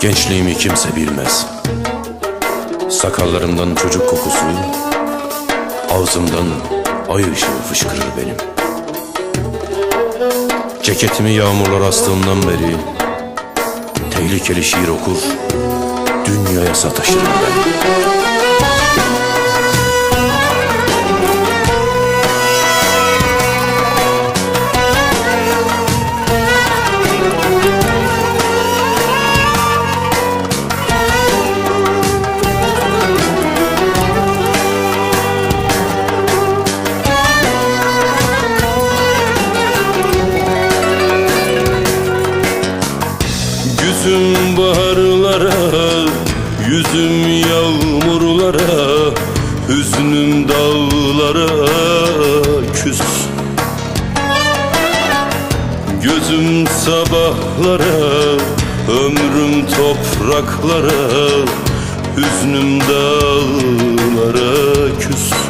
Gençliğimi kimse bilmez. Sakallarımdan çocuk kokusu, ağzımdan ay ışığı fışkırır benim. Ceketimi yağmurlar astığımdan beri tehlikeli şiir okur, dünyaya sataşırım ben. Yüzüm baharlara, yüzüm yağmurlara Hüznüm dağlara küs. Gözüm sabahlara, ömrüm topraklara Hüznüm dağlara küs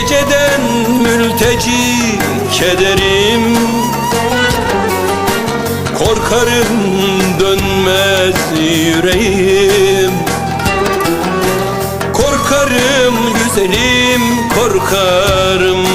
Geceden mülteci kederim. Korkarım dönmez yüreğim. Korkarım güzelim korkarım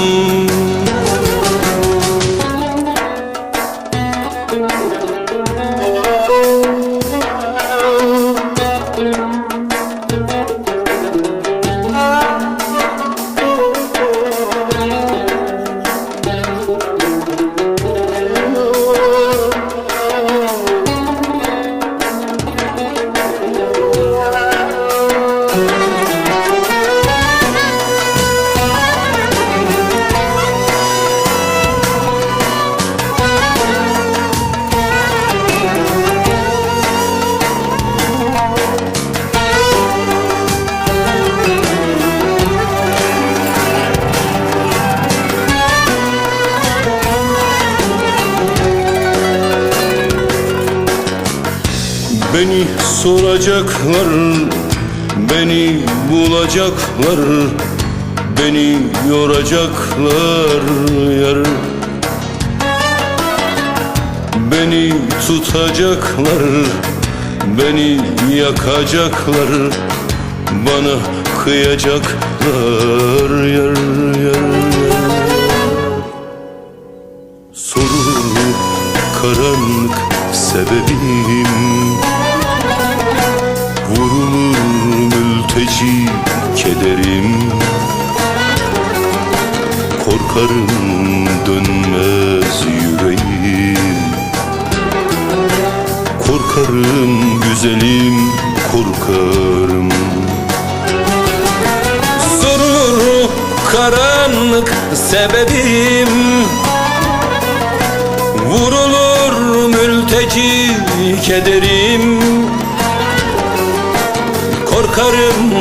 Beni soracaklar, beni bulacaklar Beni yoracaklar yar. Beni tutacaklar, beni yakacaklar Bana kıyacaklar yar yar Sorulur karanlık sebebim mülteci kederim. Korkarım dönmez yüreğim. Korkarım güzelim korkarım. Sorulur karanlık sebebim Vurulur mülteci kederim